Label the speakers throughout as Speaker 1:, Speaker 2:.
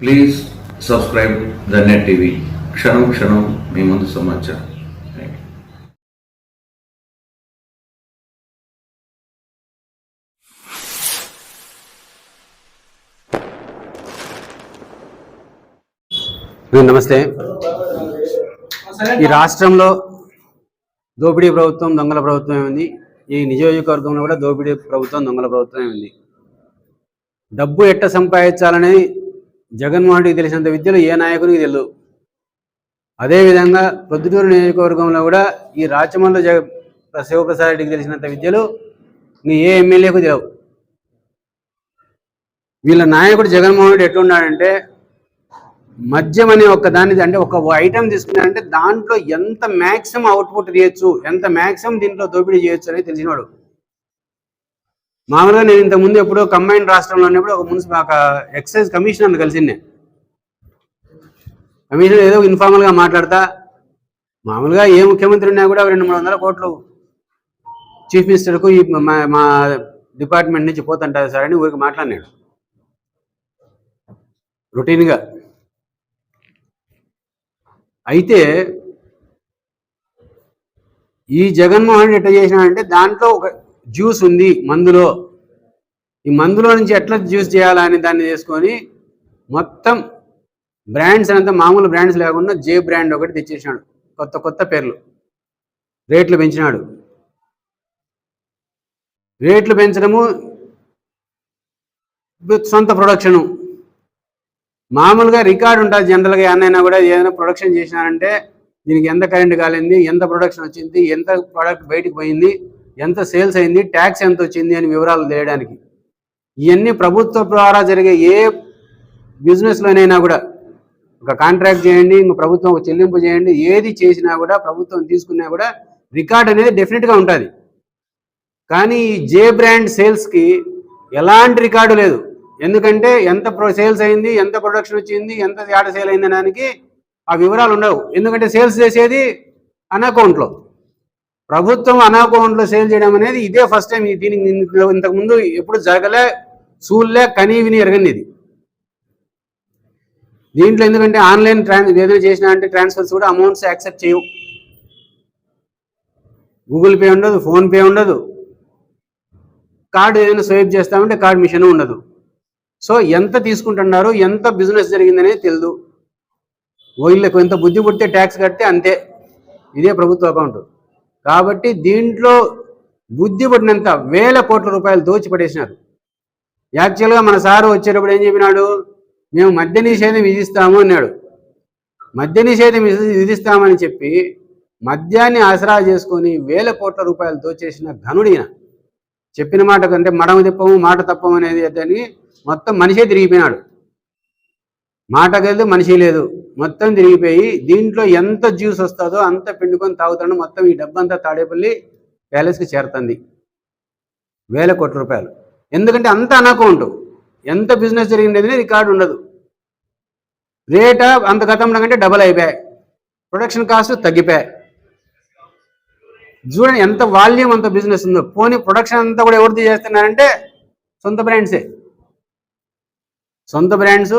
Speaker 1: Please subscribe the net TV క్షణం క్షణం మీ ముందు సమాచారం.
Speaker 2: నమస్తే. ఈ రాష్ట్రంలో దోపిడీ ప్రభుత్వం దొంగల ప్రభుత్వం ఉంది ఈ నియోజకవర్గంలో కూడా దోపిడీ ప్రభుత్వం దొంగల ప్రభుత్వం ఉంది డబ్బు ఎట్ట సంపాదించాలని జగన్మోహన్కి తెలిసినంత విద్యలు ఏ నాయకునికి తెలియదు. అదేవిధంగా ప్రొద్దుటూరు నియోజకవర్గంలో కూడా ఈ రాచమల్లు జగ శివప్రసాద్ రెడ్డికి తెలిసినంత విద్యలు నీ ఏ ఎమ్మెల్యేకు తెలియవు. వీళ్ళ నాయకుడు జగన్మోహన్ రెడ్డి ఎట్లున్నాడంటే మద్యం అనే ఒక దాన్ని అంటే ఒక ఐటమ్ తీసుకున్నాడంటే దాంట్లో ఎంత మ్యాక్సిమం అవుట్పుట్ తీయచ్చు ఎంత మ్యాక్సిమం దీంట్లో దోపిడీ చేయొచ్చు అనేది తెలిసినవాడు. మామూలుగా నేను ఇంతకుముందు ముందు ఎప్పుడో కంబైన్ రాష్ట్రంలో ఉన్నప్పుడు ఒక మున్సిపల్ ఒక ఎక్సైజ్ కమిషనర్ కలిసిందే కమిషనర్ ఏదో ఇన్ఫార్మల్గా మాట్లాడతా. మామూలుగా ఏ ముఖ్యమంత్రి ఉన్నా కూడా రెండు మూడు వందల కోట్లు చీఫ్ మినిస్టర్కు ఈ మా మా డిపార్ట్మెంట్ నుంచి పోతుంటారు సార్ అని ఊరికి మాట్లాడినాడు. రొటీన్గా. అయితే ఈ జగన్మోహన్ రెడ్డి చేసినాడంటే దాంట్లో ఒక జ్యూస్ ఉంది మందులో. ఈ మందులో నుంచి ఎట్లా జ్యూస్ చేయాలని దాన్ని చేసుకొని మొత్తం బ్రాండ్స్ అంతా మామూలు బ్రాండ్స్ లేకుండా జే బ్రాండ్ ఒకటి తెచ్చేసినాడు. కొత్త కొత్త పేర్లు. రేట్లు పెంచినాడు. రేట్లు పెంచడము సొంత ప్రొడక్షను. మామూలుగా రికార్డు ఉంటుంది జనరల్గా ఏమైనా కూడా ఏదైనా ప్రొడక్షన్ చేసినారంటే దీనికి ఎంత కరెంట్ కాలింది ఎంత ప్రొడక్షన్ వచ్చింది ఎంత ప్రోడక్ట్ బయటికి పోయింది ఎంత సేల్స్ అయింది ట్యాక్స్ ఎంత వచ్చింది అని వివరాలు తెలియడానికి. ఇవన్నీ ప్రభుత్వ ద్వారా జరిగే ఏ బిజినెస్లోనైనా కూడా ఒక కాంట్రాక్ట్ చేయండి ఇంక ప్రభుత్వం ఒక చెల్లింపు చేయండి ఏది చేసినా కూడా ప్రభుత్వం తీసుకున్నా కూడా రికార్డ్ అనేది డెఫినెట్గా ఉంటుంది. కానీ ఈ జే బ్రాండ్ సేల్స్కి ఎలాంటి రికార్డు లేదు. ఎందుకంటే ఎంత ప్రొ సేల్స్ అయింది ఎంత ప్రొడక్షన్ వచ్చింది ఎంత యాడ సేల్ అయింది దానికి ఆ వివరాలు ఉండవు. ఎందుకంటే సేల్స్ చేసేది అన్ అకౌంట్లో ప్రభుత్వం అన్ అకౌంట్లో సేల్ చేయడం అనేది ఇదే ఫస్ట్ టైం దీనికి ఇంతకుముందు ఎప్పుడు జరగలే చూడలే కనీ విని ఇది దీంట్లో ఎందుకంటే ఆన్లైన్ ట్రాన్స్ ఏదైనా చేసినా అంటే ట్రాన్స్ఫర్స్ కూడా అమౌంట్స్ యాక్సెప్ట్ చేయవు. గూగుల్ పే ఉండదు ఫోన్పే ఉండదు. కార్డు ఏదైనా స్వైప్ చేస్తామంటే కార్డు మిషన్ ఉండదు. సో ఎంత తీసుకుంటున్నారు ఎంత బిజినెస్ జరిగిందనేది తెలియదు వీళ్ళకు ఎంత బుద్ధి పుడితే ట్యాక్స్ కడితే అంతే. ఇదే ప్రభుత్వ అకౌంట్. కాబట్టి దీంట్లో బుద్ధి పడినంత వేల కోట్ల రూపాయలు దోచిపడేసినారు. యాక్చువల్గా మన సారు వచ్చేటప్పుడు ఏం చెప్పినాడు? మేము మద్య నిషేధం విధిస్తాము అన్నాడు. మద్య నిషేధం విధి- విధిస్తామని చెప్పి మద్యాన్ని ఆసరా చేసుకొని వేల కోట్ల రూపాయలు దోచేసిన ఘనుడిన చెప్పిన మాట కంటే మడమ తిప్పము మాట తప్పము అనేది అతని మొత్తం మనిషే తిరిగిపోయినాడు. మాట లేదు మనిషి లేదు. మొత్తం తిరిగిపోయి దీంట్లో ఎంత జ్యూస్ వస్తుందో అంత పిండుకొని తాగుతాడు మొత్తం ఈ డబ్బంతా తాడేపల్లి ప్యాలెస్కి చేరుతుంది. వేల కోట్ల రూపాయలు. ఎందుకంటే అంత అనకౌంట్. ఎంత బిజినెస్ జరిగింది రికార్డు ఉండదు. రేట్ అంత గతంలో కంటే డబల్ అయిపోయాయి. ప్రొడక్షన్ కాస్ట్ తగ్గిపోయాయి. చూడండి ఎంత వాల్యూమ్ అంత బిజినెస్ ఉందో. పోనీ ప్రొడక్షన్ అంతా కూడా ఎవరిది చేస్తున్నారంటే సొంత బ్రాండ్సే. సొంత బ్రాండ్స్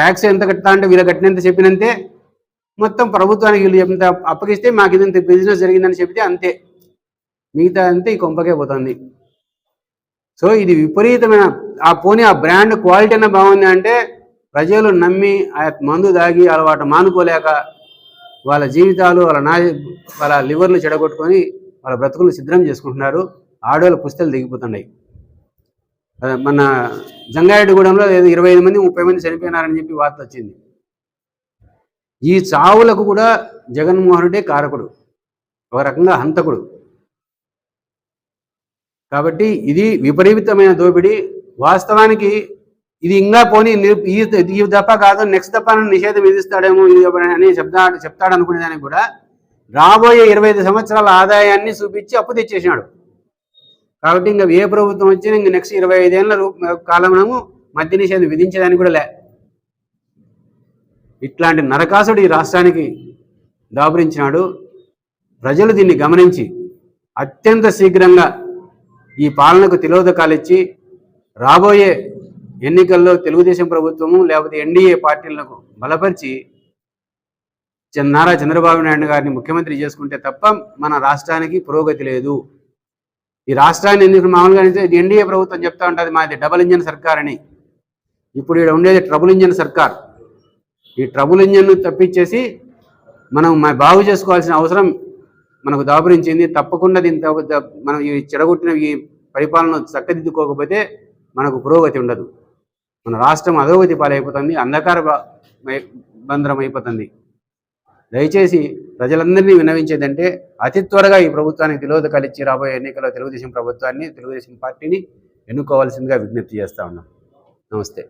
Speaker 2: ట్యాక్స్ ఎంత కట్టా అంటే వీళ్ళు కట్టినంత చెప్పినంతే మొత్తం ప్రభుత్వానికి వీళ్ళు ఎంత అప్పగిస్తే మాకు ఇదంత బిజినెస్ జరిగిందని చెప్తే అంతే. మిగతా అంతే ఈ కొంపకే పోతుంది. సో ఇది విపరీతమైన ఆ పోనీ ఆ బ్రాండ్ క్వాలిటీ అయినా బాగుంది అంటే ప్రజలు నమ్మి ఆ మందు దాగి అలవాటు మానుకోలేక వాళ్ళ జీవితాలు వాళ్ళ నా వాళ్ళ లివర్లు చెడగొట్టుకొని వాళ్ళ బ్రతుకులు సిద్ధం చేసుకుంటున్నారు. ఆడవాళ్ళ పుస్తలు దిగిపోతున్నాయి మన జంగారెడ్డిగూడెంలో ఏదో ఇరవై ఐదు మంది ముప్పై మంది చనిపోయినారని చెప్పి వార్త వచ్చింది. ఈ చావులకు కూడా జగన్మోహన్ రెడ్డి కారకుడు. ఒక రకంగా హంతకుడు. కాబట్టి ఇది విపరీతమైన దోపిడీ. వాస్తవానికి ఇది ఇంకా పోనీ ఈ దప్ప కాదు నెక్స్ట్ దప్పను నిషేధం విధిస్తాడేమో ఇది అని చెప్తా చెప్తాడు అనుకునేదానికి కూడా రాబోయే ఇరవై ఐదు సంవత్సరాల ఆదాయాన్ని చూపించి అప్పు తెచ్చేసినాడు. కాబట్టి ఇంకా ఏ ప్రభుత్వం వచ్చినా ఇంక నెక్స్ట్ ఇరవై ఐదేళ్ళ రూ- మద్య నిషేధం విధించేదానికి కూడా లే. ఇట్లాంటి నరకాసుడు ఈ రాష్ట్రానికి దాపురించినాడు. ప్రజలు దీన్ని గమనించి అత్యంత శీఘ్రంగా ఈ పాలనకు తిలోదకాలిచ్చి రాబోయే ఎన్నికల్లో తెలుగుదేశం ప్రభుత్వము లేకపోతే ఎన్డీఏ పార్టీలకు బలపరిచి నారా చంద్రబాబు నాయుడు గారిని ముఖ్యమంత్రి చేసుకుంటే తప్ప మన రాష్ట్రానికి పురోగతి లేదు. ఈ రాష్ట్రాన్ని ఎందుకు మామూలుగా ఎన్డీఏ ప్రభుత్వం చెప్తా ఉంటుంది మాది డబుల్ ఇంజన్ సర్కార్ అని. ఇప్పుడు ఇక్కడ ఉండేది ట్రబుల్ ఇంజన్ సర్కార్. ఈ ట్రబుల్ ఇంజన్ను తప్పించేసి మనం మా బాగు చేసుకోవాల్సిన అవసరం మనకు దాపురించింది. తప్పకుండా దీని మనం ఈ చెడగొట్టిన ఈ పరిపాలన చక్కదిద్దుకోకపోతే మనకు పురోగతి ఉండదు. మన రాష్ట్రం అధోగతి పాలైపోతుంది అంధకార బంధనం అయిపోతుంది. దయచేసి ప్రజలందరినీ వినవించేదంటే అతి త్వరగా ఈ ప్రభుత్వానికి తిలోదకాలు ఇచ్చి రాబోయే ఎన్నికల్లో తెలుగుదేశం ప్రభుత్వాన్ని తెలుగుదేశం పార్టీని ఎన్నుకోవాల్సిందిగా విజ్ఞప్తి చేస్తా ఉన్నాం. నమస్తే.